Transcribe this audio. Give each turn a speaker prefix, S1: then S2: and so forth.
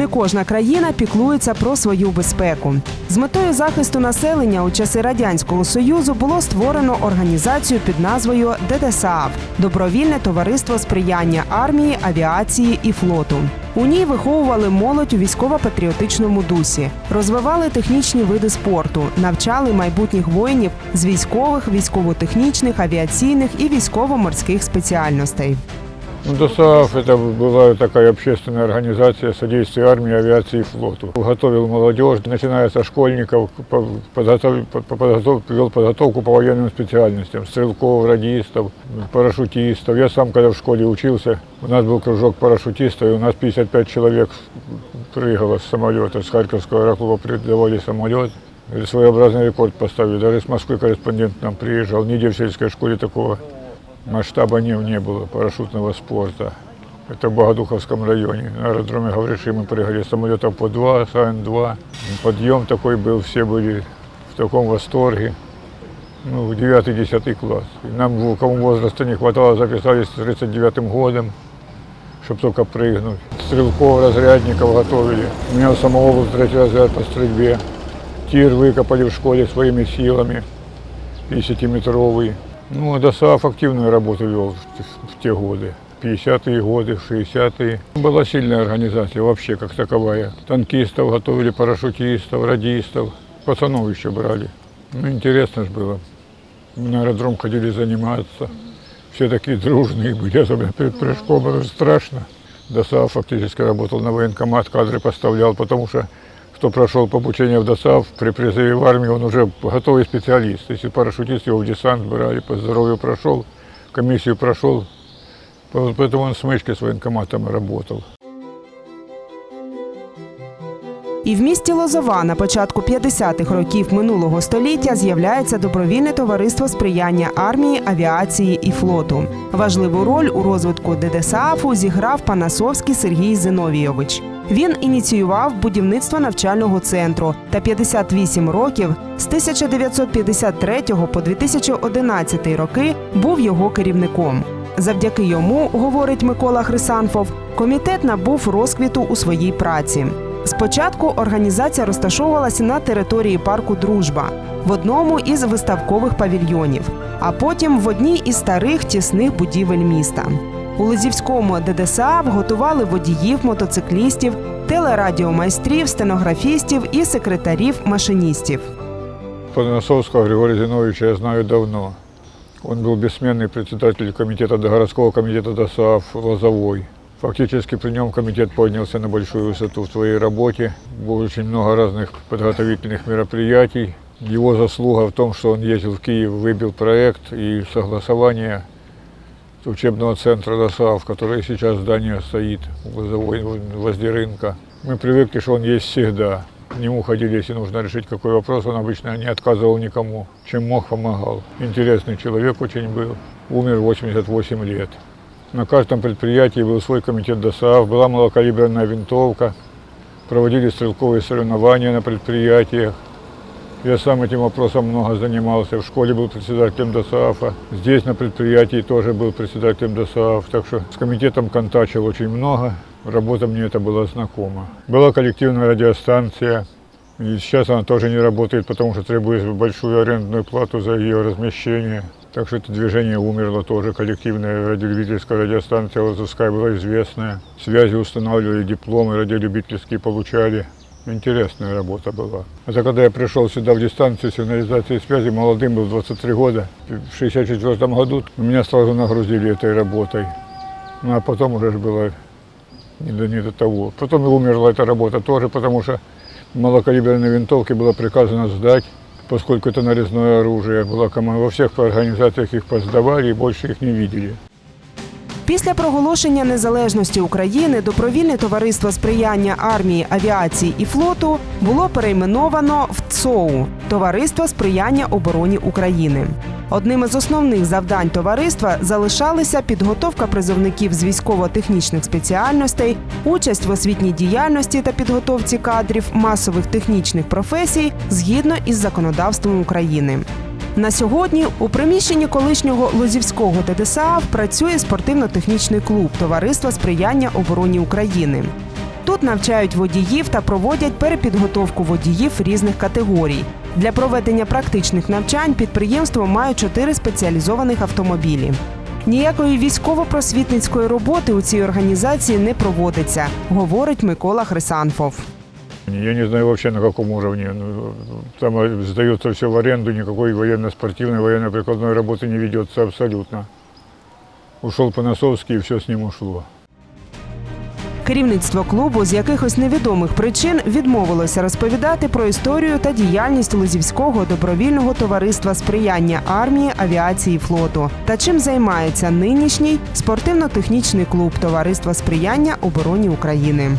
S1: не кожна країна піклується про свою безпеку? З метою захисту населення у часи радянського союзу було створено організацію під назвою ДДСААФ Добровільне товариство сприяння армії, авіації і флоту. У ній виховували молодь у військово-патріотичному дусі, розвивали технічні види спорту, навчали майбутніх воїнів з військових, військово-технічних, авіаційних і військово-морських спеціальностей.
S2: Ну, ДОСААФ это была такая общественная организация содействия армии, авиации и флоту. Готовил молодежь, начиная со школьников, по- подготов- по- по- подготов- вел подготовку по военным специальностям, стрелков, радистов, парашютистов. Я сам, когда в школе учился, у нас был кружок парашютистов, и у нас 55 человек прыгало с самолета, с Харьковского аэроклуба придавали самолет. И Своеобразный рекорд поставили. Даже с Москвы корреспондент к нам приезжал. Нигде в сельской школе такого масштаба не, не было парашютного спорта. Это в Богодуховском районе. На аэродроме Гавриши мы прыгали самолетов по два, САН-2. Подъем такой был, все были в таком восторге. Ну, в 9-10 класс. И нам, у кому возраста не хватало, записались с 39 годом, чтобы только прыгнуть. Стрелков, разрядников готовили. У меня у самого был третий разряд по стрельбе. Тир выкопали в школе своими силами, 50-метровый. Ну, а ДОСААФ активную работу вел в, в те годы. 50-е годы, 60-е. Была сильная организация вообще как таковая. Танкистов готовили, парашютистов, радистов. Пацанов еще брали. Ну, интересно же было. Мы на аэродром ходили заниматься. Все такие дружные были, особенно перед прыжком. Это же страшно. ДОСААФ фактически работал на военкомат, кадры поставлял, потому что кто прошел по обучению в ДОСААФ, при призыве в армию, он уже готовый специалист. Если парашютист, его в десант брали, по здоровью прошел, комиссию прошел. По- Поэтому он с мышкой с военкоматом и работал.
S1: І в місті Лозова на початку 50-х років минулого століття з'являється добровільне товариство сприяння армії, авіації і флоту. Важливу роль у розвитку ДДСАФу зіграв Панасовський Сергій Зиновійович. Він ініціював будівництво навчального центру та 58 років з 1953 по 2011 роки був його керівником. Завдяки йому, говорить Микола Хрисанфов, комітет набув розквіту у своїй праці. Спочатку організація розташовувалася на території парку Дружба в одному із виставкових павільйонів, а потім в одній із старих тісних будівель міста. У Лизівському ДДСА готували водіїв, мотоциклістів, телерадіомайстрів, стенографістів і секретарів-машиністів.
S2: Поносовского Григория Зиновича я знаю давно. Он был бессменный председатель комитета, городского комитета ДОСААФ Лозовой. Фактически при нем комитет поднялся на большую высоту в своей работе. Было очень много разных подготовительных мероприятий. Его заслуга в том, что он ездил в Киев, выбил проект и согласование учебного центра ДОСААФ, который сейчас здание стоит возле рынка. Мы привыкли, что он есть всегда. К нему ходили, если нужно решить какой вопрос, он обычно не отказывал никому. Чем мог, помогал. Интересный человек очень был. Умер в 88 лет. На каждом предприятии был свой комитет ДОСААФ, была малокалиберная винтовка, проводили стрелковые соревнования на предприятиях. Я сам этим вопросом много занимался. В школе был председателем ДОСААФа. Здесь на предприятии тоже был председателем ДОСААФ. Так что с комитетом контачил очень много. Работа мне это была знакома. Была коллективная радиостанция. И сейчас она тоже не работает, потому что требует большую арендную плату за ее размещение. Так что это движение умерло тоже. Коллективная радиолюбительская радиостанция Лазовская была известная. Связи устанавливали, дипломы радиолюбительские получали. Интересная работа была. Это когда я пришел сюда в дистанцию сигнализации связи, молодым был 23 года. В 64 году меня сразу нагрузили этой работой. Ну а потом уже было не до, не до того. Потом и умерла эта работа тоже, потому что малокалиберные винтовки было приказано сдать, поскольку это нарезное оружие. Была команда, во всех организациях их поздавали и больше их не видели.
S1: Після проголошення незалежності України добровільне товариство сприяння армії, авіації і флоту було перейменовано в ЦОУ Товариство сприяння обороні України. Одним із основних завдань товариства залишалися підготовка призовників з військово-технічних спеціальностей, участь в освітній діяльності та підготовці кадрів масових технічних професій згідно із законодавством України. На сьогодні у приміщенні колишнього Лозівського ТДСА працює спортивно-технічний клуб Товариства сприяння обороні України. Тут навчають водіїв та проводять перепідготовку водіїв різних категорій. Для проведення практичних навчань підприємство має чотири спеціалізованих автомобілі. Ніякої військово-просвітницької роботи у цій організації не проводиться, говорить Микола Хрисанфов.
S2: Я не знаю вообще на уровне. Ну, Там э, сдается все в аренду, никакой военно-спортивной, военно-прикладной работы не ведется абсолютно. Ушел Панасовский, и все с ним ушло.
S1: Керівництво клубу з якихось невідомих причин відмовилося розповідати про історію та діяльність Лозівського добровільного товариства сприяння армії, авіації, флоту та чим займається нинішній спортивно-технічний клуб Товариства сприяння обороні України.